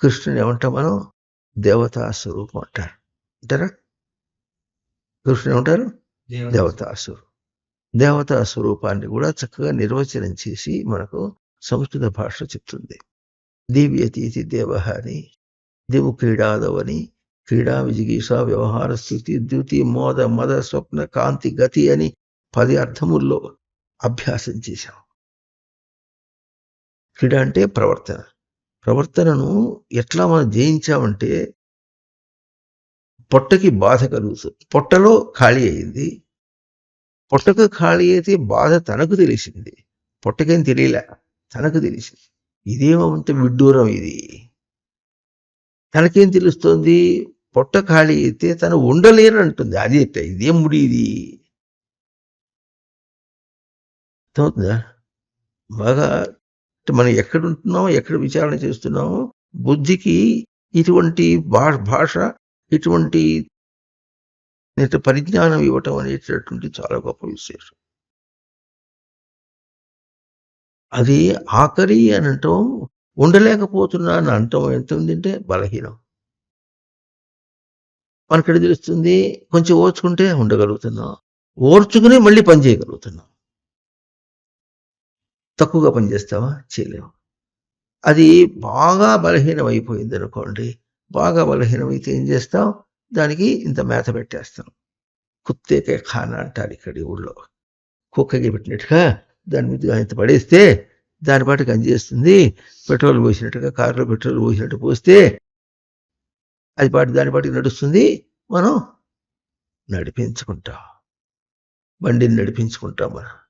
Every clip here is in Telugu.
కృష్ణుని ఏమంటాం మనం? దేవతా స్వరూపం అంటారు. అంటారా? కృష్ణుని ఏమంటారు? దేవతా స్వరూపం. దేవతా స్వరూపాన్ని కూడా చక్కగా నిర్వచనం చేసి మనకు సంస్కృత భాష చెప్తుంది. దివ్యతీతి దేవ అని దివు క్రీడాదవని క్రీడా విజిగీష వ్యవహార స్థితి ద్యుతి మోద మద స్వప్న కాంతి గతి అని పది అర్థముల్లో అభ్యాసం చేశాం. క్రీడ అంటే ప్రవర్తన. ప్రవర్తనను ఎట్లా మనం జయించామంటే పొట్టకి బాధ కలుగుతుంది పొట్టలో ఖాళీ అయింది. పొట్టకు ఖాళీ అయితే బాధ తనకు తెలిసింది. పొట్టకేం తెలియలే తనకు తెలిసింది. ఇదేమంత విడ్డూరం ఇది. తనకేం తెలుస్తోంది? పొట్ట ఖాళీ అయితే తను ఉండలేను అంటుంది అది ఎట్ట? ఇదేం ముడి ఇది. అర్థమవుతుందా? బాగా మనం ఎక్కడ ఉంటున్నాం ఎక్కడ విచారణ చేస్తున్నామో బుద్ధికి ఇటువంటి భాష ఇటువంటి పరిజ్ఞానం ఇవ్వటం అనేటటువంటి చాలా గొప్ప విశేషం. అది ఆఖరి అని అంటాం ఉండలేకపోతున్నా అని అంటాం ఎంత ఉందంటే బలహీనం. మనకి తెలుస్తుంది? కొంచెం ఓర్చుకుంటే ఉండగలుగుతున్నాం. ఓర్చుకుని మళ్ళీ పని చేయగలుగుతున్నాం. తక్కువగా పనిచేస్తావా? చేయలేవు. చేయలేము అది బాగా బలహీనం అయిపోయింది అనుకోండి. బాగా బలహీనమైతే ఏం చేస్తాం దానికి ఇంత మేత పెట్టేస్తాం. కుత్తేకే ఖానా అంటారు ఇక్కడ ఊళ్ళో. కుక్కకి పెట్టినట్టుగా దాని మీద ఇంత పడేస్తే దాని పాటు గంజేస్తుంది పెట్రోల్ పోసినట్టుగా కారులో పెట్రోల్ పోసినట్టు పోస్తే అది పాటు దాని పాటికి నడుస్తుంది. మనం నడిపించుకుంటాం. బండిని నడిపించుకుంటాం మనం.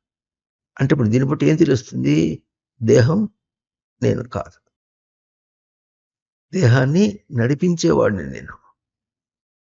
అంటే ఇప్పుడు దీన్ని బట్టి ఏం తెలుస్తుంది? దేహం నేను కాదు. దేహాన్ని నడిపించేవాడిని నేను.